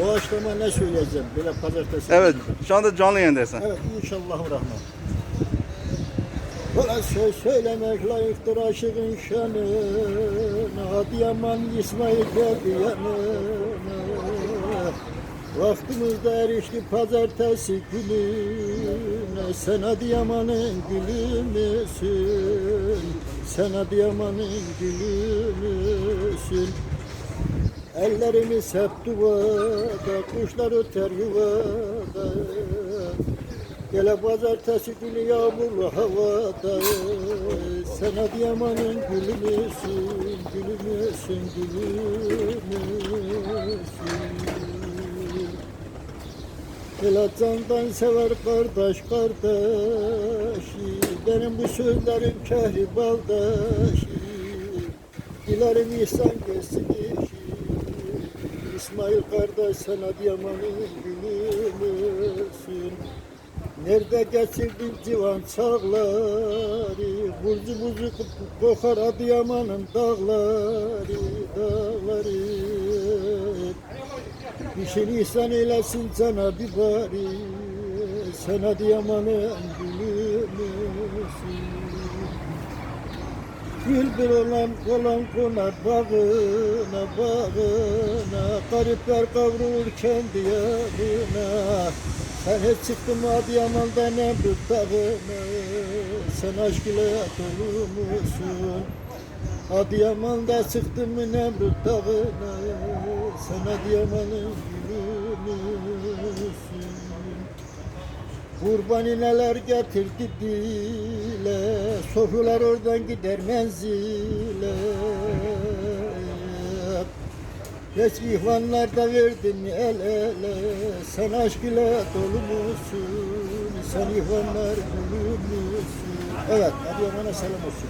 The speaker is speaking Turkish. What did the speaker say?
Doğaçlama ne söyleyeceğim böyle pazartesi Evet, şu anda canlı yayındasın. Evet inşallah rahman. Bana söz söylemek layıktır aşığın şanına Adıyaman İsmail geldi yanına Vaktimizde erişti pazartesi gününe Sen Adıyaman'ın gülü müsün? Sen Adıyaman'ın gülü müsün? Ellerimiz hep duvada, kuşlar öter yuvada. Gele pazartesi günü yağmurlu havada. Sen Adıyaman'ın gülü müsün, gülü müsün, gülü müsün? Hele candan sever kardeş kardeşi Benim bu sözlerim kehri baldaşı Dilerim ihsan gelsin işi İsmail kardeş sen Adıyaman'ın gülümüsün Nerede geçirdin civan çağları? Burcu buzu kokar Adıyaman'ın dağları Dağları. Şey ihsan eylesin sana bir bari. Sen Adıyaman'ın gülümüsün Bülbül olan olan konar bağına bağına. Garipler kavrulur kendi yanına. Sen hiç çıktın mı Adıyaman'dan Nemrut dağına. Sen aşk ile dolu musun Adıyaman'da çıktın mı Nemrut dağına? Sen Adıyaman'ın gülümüsün Kurbani neler getirdi dile Sofralar oradan gider menzile. Geç ihvanlar da verdin el ele Sen aşk ile dolu musun? Sen ihvanlar gülü müsün? Evet Adıyaman'a selam olsun